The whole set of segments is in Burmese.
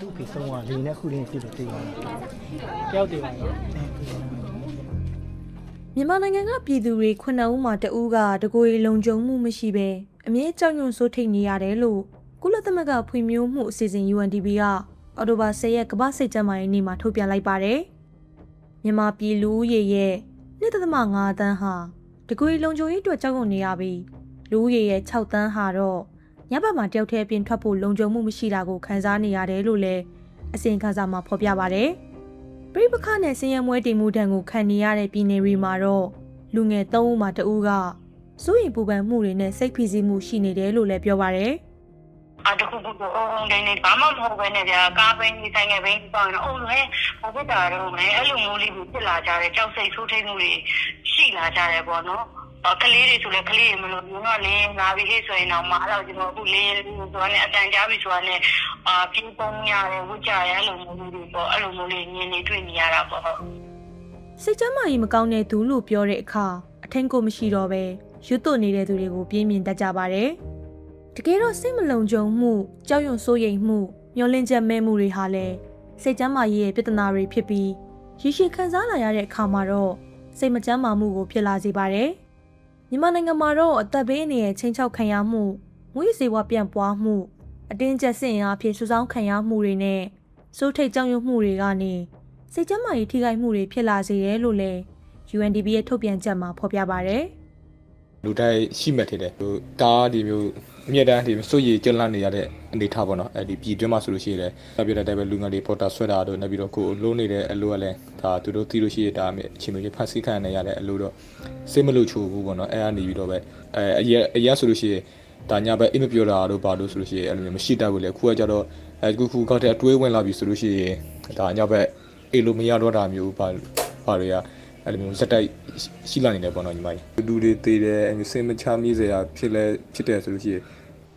သူ့ဖေဆုံးကလေနဲ့ခုလေးပြစ်လို့တည်ရတယ်တယောက်တည်ပါတော့အဲမြန်မာနိုင်ငံကပြည်သူတွေခုနှစ်ဦးမှာတဦးကတကိုယ်လုံခြုံမှုမရှိဘဲအမြဲကြောက်ရွံ့စိုးထိတ်နေရတယ်လို့ကုလသမဂ္ဂဖွံ့ဖြိုးမှုအစီအစဉ် UNDP ကအော်တိုဘာ10ရက်ကမ္ဘာ့စိတ်ကြမ်းမာရေးနေ့မှာထုတ်ပြန်လိုက်ပါတယ်။မြန်မာပြည်လူဦးရေရဲ့1.5တန်းဟာတကိုယ်လုံခြုံရေးအတွက်ကြောက်ရွံ့နေရပြီးလူဦးရေရဲ့6တန်းဟာတော့ ညဘက်မှာတယောက်တည်းအပြင်ထွက်ဖို့လုံခြုံမှုမရှိတာကိုခံစားနေရတယ်လို့လည်းအစီရင်ခံစာမှာဖော်ပြပါတယ်။ပြိပခနဲ့ဆင်းရဲမွဲတင်မှုတံကိုခံနေရတဲ့ပြည်နယ်တွေမှာတော့လူငယ်၃ဦးမှာတဦးကစိုးရိမ်ပူပန်မှုတွေနဲ့စိတ်ဖိစီးမှုရှိနေတယ်လို့လည်းပြောပါရယ် အတခုခုကိုအုံအုံနေနေဘာမှမဟုတ်ပဲနဲ့ဗျာကားပဲနေဆိုင်ငယ်ပဲပေါင်းတော့အုံလွဲဘာဖြစ်တာတော့လဲအဲ့လိုမျိုးလေးကိုဖြစ်လာကြတယ်ကြောက်စိတ်ဆိုးထိတ်မှုတွေရှိလာကြတယ်ပေါ့နော်အော်ကလေးတွေဆိုလည်းကလေးတွေမလို့ဘူးတော့လင်းလာပြီးဟဲ့ဆိုရင်တော့မအဲ့တော့ကျွန်တော်အခုလေးဆိုတော့လည်းအတန်ကြားပြီဆိုတော့လည်းအာပြင်းပုံရတယ်ဝကြရအဲ့လိုမျိုးလေးတွေပေါ့အဲ့လိုမျိုးလေးမြင်နေတွေ့နေရတာပေါ့ဟုတ်စိတ်ချမ်းမာရေးမကောင်းတဲ့သူလို့ပြောတဲ့အခါအထင်ကိုမရှိတော့ပဲရွတ်သွနေတဲ့သူတွေကိုပြင်းပြင်းတတ်ကြပါရယ် တကယ်တော့စိတ်မလုံခြုံမှုကြောက်ရွံ့စိုးရိမ်မှုမျောလင့်ချက်မဲ့မှုတွေဟာလည်းစိတ်ချမ်းမာရေးရဲ့ပြဿနာတွေဖြစ်ပြီးရရှိခံစားလာရတဲ့အခါမှာတော့စိတ်မချမ်းမာမှုကိုဖြစ်လာစေပါတယ်မြန်မာနိုင်ငံမှာတော့အသက်ဘေးအနေနဲ့ချင်းချောက်ခံရမှုငွေစေဝပြန့်ပွားမှုအတင်းကျပ်စင်အားဖြင့်ဆူဆောင်းခံရမှုတွေနဲ့စိုးထိတ်ကြောက်ရွံ့မှုတွေကနေစိတ်ကျန်းမာရေးထိခိုက်မှုတွေဖြစ်လာစေတယ်လို့လည်း UNDP ရဲ့ထုတ်ပြန်ချက်မှာဖော်ပြပါဗျာ လူတိုင်းရှိမှတ်ထတယ်ဟိုကားဒီမျိုးအမြဲတမ်းဒီစိုးရည်ကြလန့်နေရတဲ့အနေထားပေါ့နော်အဲဒီပြည်တွင်းမှာဆိုလို့ရှိရင်လည်းပြပြတဲ့တိုင်ပဲလူငယ်တွေပေါ်တာဆွဲတာတို့နောက်ပြီးတော့ကိုယ်လုံးနေတဲ့အလုပ်ကလည်းဒါသူတို့သိလို့ရှိရတာအမြအချိန်မျိုးဖန်ဆီးခံရရတဲ့အလုပ်တော့စိတ်မလို့ချိုဘူးပေါ့နော်အဲကနေပြီးတော့ပဲအဲအရက်အရက်ဆိုလို့ရှိရင်ဒါညာပဲအိမ်မပြောတာတို့ဘာလို့ဆိုလို့ရှိရင်အဲ့လိုမျိုးမရှိတတ်ဘူးလေအခုကကြတော့အဲခုခုကောက်တဲ့အတွေးဝင်လာပြီဆိုလို့ရှိရင်ဒါညာပဲအိမ်လိုမရတော့တာမျိုးဘာဘာတွေက အဲ့လိုမျိုးဇက်တိုက်ရှိလာနေတယ်ပေါ့နော်ညီမကြီးလူတွေသေးတယ်အမျိုးစင်မချမိစရာဖြစ်လဲဖြစ်တယ်ဆိုလို့ရှိရင်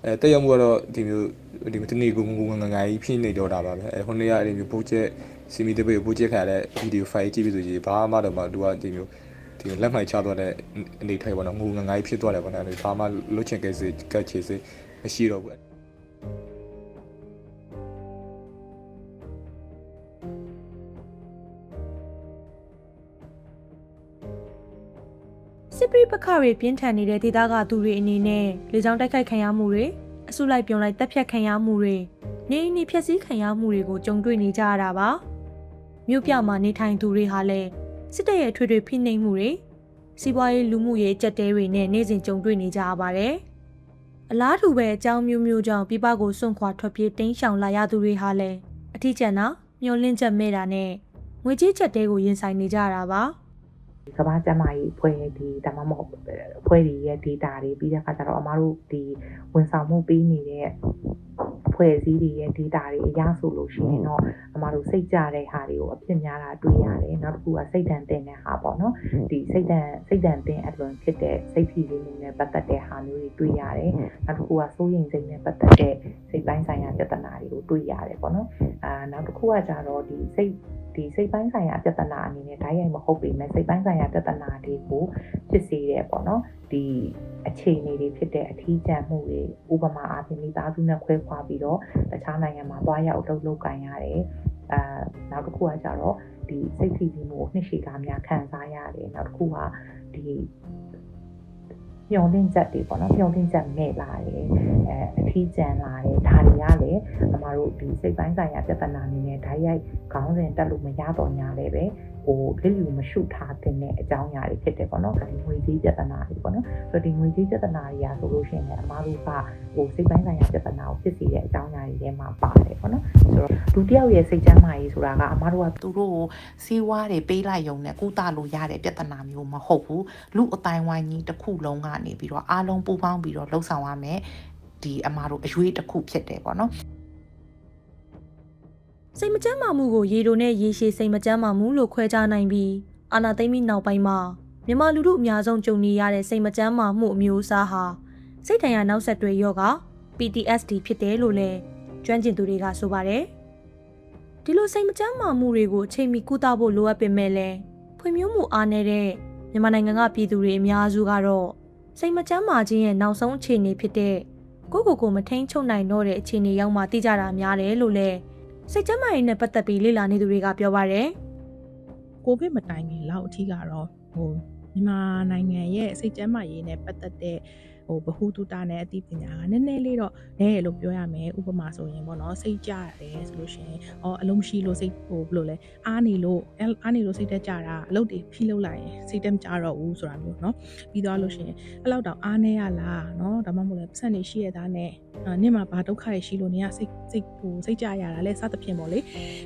အဲတက်ရောက်မှုကတော့ဒီမျိုးဒီမျိုးတနေ့ကိုငုံငုံငငယ်ကြီးဖြစ်နေတော့တာပါပဲအဲဟိုနေ့ကအဲ့ဒီမျိုးပို့ချက်စီမီတပေပို့ချက်ခါတဲ့ဗီဒီယိုဖိုင်ကြည့်ပြီးဆိုရင်ဘာမှတော့မသူကဒီမျိုးဒီလက်မှိုက်ချသွားတဲ့အနေထိုင်ပေါ့နော်ငုံငငယ်ကြီးဖြစ်သွားတယ်ပေါ့နော်ဘာမှလွတ်ချင်ခဲ့စေကတ်ချေစေမရှိတော့ဘူး စစ်ပရိပခတွေပြင်းထန်နေတဲ့ဒေသကသူတွေအနေနဲ့လေကြောင်းတိုက်ခိုက်ခံရမှုတွေအစုလိုက်ပြုံလိုက်တပ်ဖြတ်ခံရမှုတွေနေအိမ်တွေဖျက်ဆီးခံရမှုတွေကိုကြုံတွေ့နေကြရတာပါမြို့ပြမှာနေထိုင်သူတွေဟာလည်းစစ်တပ်ရဲ့ထွေထွေဖိနှိပ်မှုတွေစီးပွားရေးလူမှုရေးအကြက်တဲတွေနဲ့နေ့စဉ်ကြုံတွေ့နေကြရပါတယ်အလားတူပဲအကြောင်းမျိုးမျိုးကြောင့်ပြပကိုစွန့်ခွာထွက်ပြေးတိမ်းရှောင်လာရသူတွေဟာလည်းအထီးကျန်တာမျောလင့်ချက်မဲ့တာနဲ့ငွေကြေးချက်တဲကိုရင်ဆိုင်နေကြရတာပါ ကမ္ဘာကျန်းမာရေးအဖွဲ့ဒီဒါမှမဟုတ်အဖွဲ့တွေရဲ့ data တွေပြီးတဲ့အခါကျတော့အမားတို့ဒီဝန်ဆောင်မှုပေးနေတဲ့အဖွဲ့အစည်းတွေရဲ့ data တွေအရဆိုလို့ရှိရင်တော့အမားတို့စိတ်ကြတဲ့ဟာတွေကိုအဖြစ်များတာတွေ့ရတယ်နောက်တစ်ခုကစိတ်ဓာတ်တင်တဲ့ဟာပေါ့နော်ဒီစိတ်ဓာတ်စိတ်ဓာတ်တင်အလွန်ဖြစ်တဲ့စိတ်ဖြီးမှုနဲ့ပတ်သက်တဲ့ဟာမျိုးတွေတွေ့ရတယ်နောက်တစ်ခုကစိုးရိမ်စိတ်နဲ့ပတ်သက်တဲ့စိတ်ပိုင်းဆိုင်ရာပြဿနာတွေကိုတွေ့ရတယ်ပေါ့နော်အာနောက်တစ်ခုကကြတော့ဒီစိတ် ဒီစိတ်ပိုင်းဆိုင်ရာပြဿနာအနေနဲ့ဓာတ်ရိုက်မဟုတ်ပေမဲ့စိတ်ပိုင်းဆိုင်ရာပြဿနာတွေကိုဖြစ်စေတယ်ပေါ့နော်ဒီအခြေအနေတွေဖြစ်တဲ့အထီးကျန်မှုတွေဥပမာအားဖြင့်မိသားစုနဲ့ခွဲခွာပြီးတော့တခြားနိုင်ငံမှာသွားရောက်လှုပ်လှုပ်ကန်ရတယ်အာနောက်တစ်ခုကကြတော့ဒီစိတ်ဖိစီးမှုကိုနှစ်ရှည်ကားများခံစားရတယ်နောက်တစ်ခုကဒီ မျောလင့်ချက်တွေပေါ့နော်မျောလင့်ချက်မဲ့လာတယ်အဲအထီးကျန်လာတယ်ဒါတွေကလည်းအမတို့ဒီစိတ်ပိုင်းဆိုင်ရာပြဿနာအနေနဲ့ဓာတ်ရိုက်ခေါင်းစဉ်တက်လို့မရတော့ညာလည်းပဲ ဟိုလစ်လူမရှုထားတဲ့အကြောင်းအရာတွေဖြစ်တယ်ပေါ့နော်ဒီငွေကြေးပြဿနာတွေပေါ့နော်ဆိုတော့ဒီငွေကြေးပြဿနာတွေကဆိုလို့ရှိရင်လည်းအမတို့ကဟိုစိတ်ပိုင်းဆိုင်ရာပြဿနာကိုဖြစ်စေတဲ့အကြောင်းအရာတွေထဲမှာပါတယ်ပေါ့နော်ဆိုတော့လူတစ်ယောက်ရဲ့စိတ်ချမ်းသာရေးဆိုတာကအမတို့ကသူတို့ကိုစီးဝါးတွေပေးလိုက်ရုံနဲ့ကုသလို့ရတဲ့ပြဿနာမျိုးမဟုတ်ဘူးလူအတိုင်းဝိုင်းကြီးတစ်ခုလုံးကနေပြီးတော့အားလုံးပူးပေါင်းပြီးတော့လှုပ်ဆောင်ရမယ်ဒီအမားတို့အရွေးတစ်ခုဖြစ်တယ်ပေါ့နော် စိတ်မချမ်းသာမှုကိုရေတိုနဲ့ရေရှည်စိတ်မချမ်းသာမှုလို့ခွဲခြားနိုင်ပြီးအာနာသိမ့်ပြီးနောက်ပိုင်းမှာမြန်မာလူထုအများဆုံးကြုံနေရတဲ့စိတ်မချမ်းသာမှုအမျိုးအစားဟာစိတ်ထန်ရာနောက်ဆက်တွဲရောဂါ PTSD ဖြစ်တယ်လို့လည်းကျွမ်းကျင်သူတွေကဆိုပါတယ်။ဒီလိုစိတ်မချမ်းသာမှုတွေကိုအချိန်မီကုသဖို့လိုအပ်ပေမဲ့လည်းဖွံ့ဖြိုးမှုအားနည်းတဲ့မြန်မာနိုင်ငံကပြည်သူတွေအများစုကတော့စိတ်မချမ်းသာခြင်းရဲ့နောက်ဆုံးအခြေအနေဖြစ်တဲ့ကိုယ့်ကိုယ်ကိုမထိန်ချုပ်နိုင်တော့တဲ့အခြေအနေရောက်မှသိကြတာများတယ်လို့လည်း စိတ်ကျန်းမာရေးနဲ့ပတ်သက်ပြီးလေ့လာနေသူတွေကပြောပါရယ်ကိုဗစ်မတိုင်ခင်လောက်အထိကတော့ဟိုမြန်မာနိုင်ငံရဲ့စိတ်ကျန်းမာရေးနဲ့ပတ်သက်တဲ့ ဟိုဘဟုတုတနဲ့အသိပညာကနည်းနည်းလေးတော့နည်းရလို့ပြောရမယ်ဥပမာဆိုရင်ပေါ့နော်စိတ်ကြရတယ်ဆိုလို့ရှိရင်အော်အလုံးရှိလို့စိတ်ဟိုဘယ်လိုလဲအားနေလို့အားနေလို့စိတ်တက်ကြတာအလုပ်တွေဖိလုပ်လိုက်ရင်စိတ်တက်မကြတော့ဘူးဆိုတာမျိုးနော်ပြီးသွားလို့ရှိရင်အဲ့လောက်တော့အားနေရလားနော်ဒါမှမဟုတ်လဲပတ်စံနေရှိရတာနဲ့နင့်မှာဘာဒုက္ခတွေရှိလို့နင်ကစိတ်စိတ်ဟိုစိတ်ကြရတာလဲစသဖြင့်ပေါ့လေ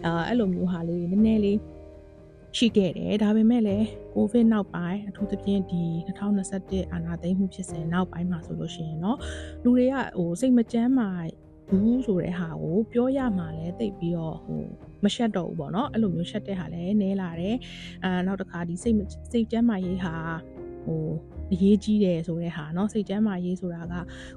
အဲအဲ့လိုမျိုးဟာလေးနည်းနည်းလေး ရှိခဲ့တယ်ဒါပေမဲ့လည်းကိုဗစ်နောက်ပိုင်းအထူးသဖြင့်ဒီ2021အာဏာသိမ်းမှုဖြစ်စဉ်နောက်ပိုင်းမှာဆိုလို့ရှိရင်เนาะလူတွေကဟိုစိတ်မကြမ်းမာဘူးဆိုတဲ့ဟာကိုပြောရမှာလဲတိတ်ပြီးတော့ဟိုမရှက်တော့ဘူးပေါ့เนาะအဲ့လိုမျိုးရှက်တဲ့ဟာလဲနည်းလာတယ်အာနောက်တစ်ခါဒီစိတ်မစိတ်ကြမ်းမာရေးဟာဟိုအရေးကြီးတယ်ဆိုတဲ့ဟာเนาะစိတ်ကြမ်းမာရေးဆိုတာက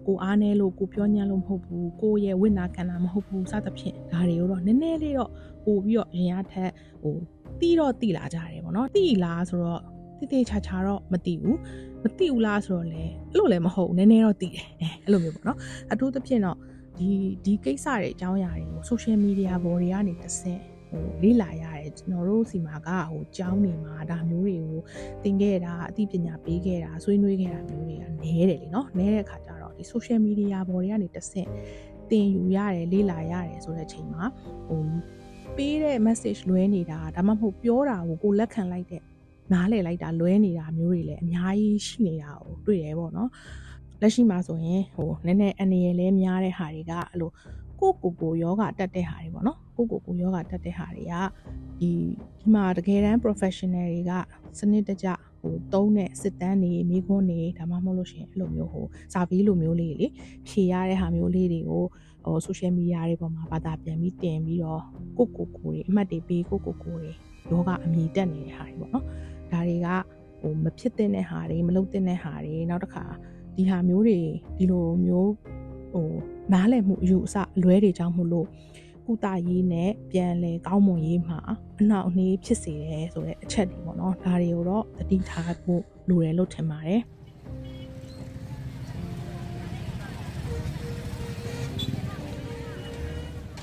ကိုအားနေလို့ကိုပြောညံ့လို့မဟုတ်ဘူးကိုရဲ့ဝိညာဉ်ကံတာမဟုတ်ဘူးစသဖြင့်ဒါတွေကိုတော့နည်းနည်းလေးတော့ပို့ပြီးတော့ရင်ရထက်ဟို တီးတော့တီးလာကြတယ်ပေါ့နော်တီးလားဆိုတော့တိတိချာချာတော့မတီးဘူးမတီးဘူးလားဆိုတော့လေအဲ့လိုလည်းမဟုတ်ဘူးနည်းနည်းတော့တီးတယ်အဲအဲ့လိုမျိုးပေါ့နော်အထူးသဖြင့်တော့ဒီဒီကိစ္စတွေအကြောင်းအရာတွေကို social media ပေါ်တွေကနေတစ်ဆင့်ဟိုလေးလာရတယ်ကျွန်တော်တို့စီမှာကဟိုကြောင်းနေမှာဒါမျိုးတွေကိုသင်ခဲ့တာအသိပညာပေးခဲ့တာဆွေးနွေးခဲ့တာမျိုးတွေကနည်းတယ်လေနော်နည်းတဲ့အခါကျတော့ဒီ social media ပေါ်တွေကနေတစ်ဆင့်သင်ယူရတယ်လေးလာရတယ်ဆိုတဲ့အချိန်မှာဟို ပေးတဲ့ message လွဲနေတာဒါမှမဟုတ်ပြောတာကိုကိုလက်ခံလိုက်တဲ့နားလည်လိုက်တာလွဲနေတာမျိုးတွေလည်းအများကြီးရှိနေတာကိုတွေ့ရဲပေါ့နော်လက်ရှိမှာဆိုရင်ဟိုနည်းနည်းအနေရလဲများတဲ့ဟာတွေကအဲ့လိုကိုကိုကိုယောဂတက်တဲ့ဟာတွေပေါ့နော်ကိုကိုကိုယောဂတက်တဲ့ဟာတွေကဒီဒီမှာတကယ်တမ်း professional တွေကစနစ်တကျ ဟိုတုံးတဲ့စစ်တမ်းတွေမိခွန်းတွေဒါမှမဟုတ်လို့ရှိရင်အဲ့လိုမျိုးဟိုစာပြီးလိုမျိုးလေးလေဖြေရတဲ့ဟာမျိုးလေးတွေကိုဟို social media တွေပေါ်မှာဘာသာပြန်ပြီးတင်ပြီးတော့ကိုကိုကိုတွေအမှတ်တွေပေးကိုကိုကိုတွေယောဂအမြည်တက်နေတဲ့ဟာတွေပေါ့နော်ဒါတွေကဟိုမဖြစ်တဲ့ဟာတွေမလုပ်တဲ့ဟာတွေနောက်တစ်ခါဒီဟာမျိုးတွေဒီလိုမျိုးဟိုနားလည်မှုအယူအဆအလွဲတွေကြောင့်မို့လို့ ကုသရေးနဲ့ပြန်လဲကောင်းမွန်ရေးမှာအနောက်အနှေးဖြစ်စေတယ်ဆိုတဲ့အချက်တွေပေါ့နော်ဒါတွေကိုတော့သတိထားဖို့လိုတယ်လို့ထင်ပါတယ်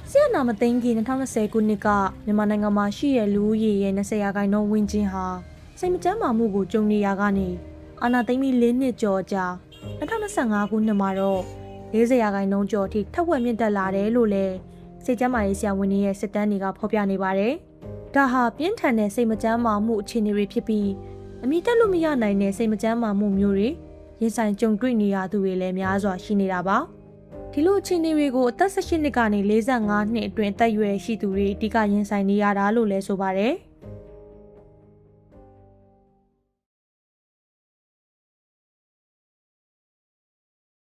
ဆီယနာမသိန်းကြီး2020ခုနှစ်ကမြန်မာနိုင်ငံမှာရှိတဲ့လူဦးရေရဲ့20ရာခိုင်နှုန်းဝန်းကျင်ဟာစိတ်မချမ်းသာမှုကိုကြုံနေရကနေအာနာသိမ့်ပြီး၄နှစ်ကျော်ကြာ2025ခုနှစ်မှာတော့40ရာခိုင်နှုန်းကျော်အထိထပ်ဝက်မြင့်တက်လာတယ်လို့လည်း စိတ်ကျန်းမာရေးဆရာဝန်တွေရဲ့စစ်တမ်းတွေကဖော်ပြနေပါတယ်။ဒါဟာပြင်းထန်တဲ့စိတ်မချမ်းသာမှုအခြေအနေတွေဖြစ်ပြီးအမိတက်လို့မရနိုင်တဲ့စိတ်မချမ်းသာမှုမျိုးတွေရင်ဆိုင်ကြုံတွေ့နေရသူတွေလည်းများစွာရှိနေတာပါ။ဒီလိုအခြေအနေတွေကိုအသက်18နှစ်ကနေ45နှစ်အတွင်းအသက်အရွယ်ရှိသူတွေအဓိကရင်ဆိုင်နေရတာလို့လည်းဆိုပါတယ်။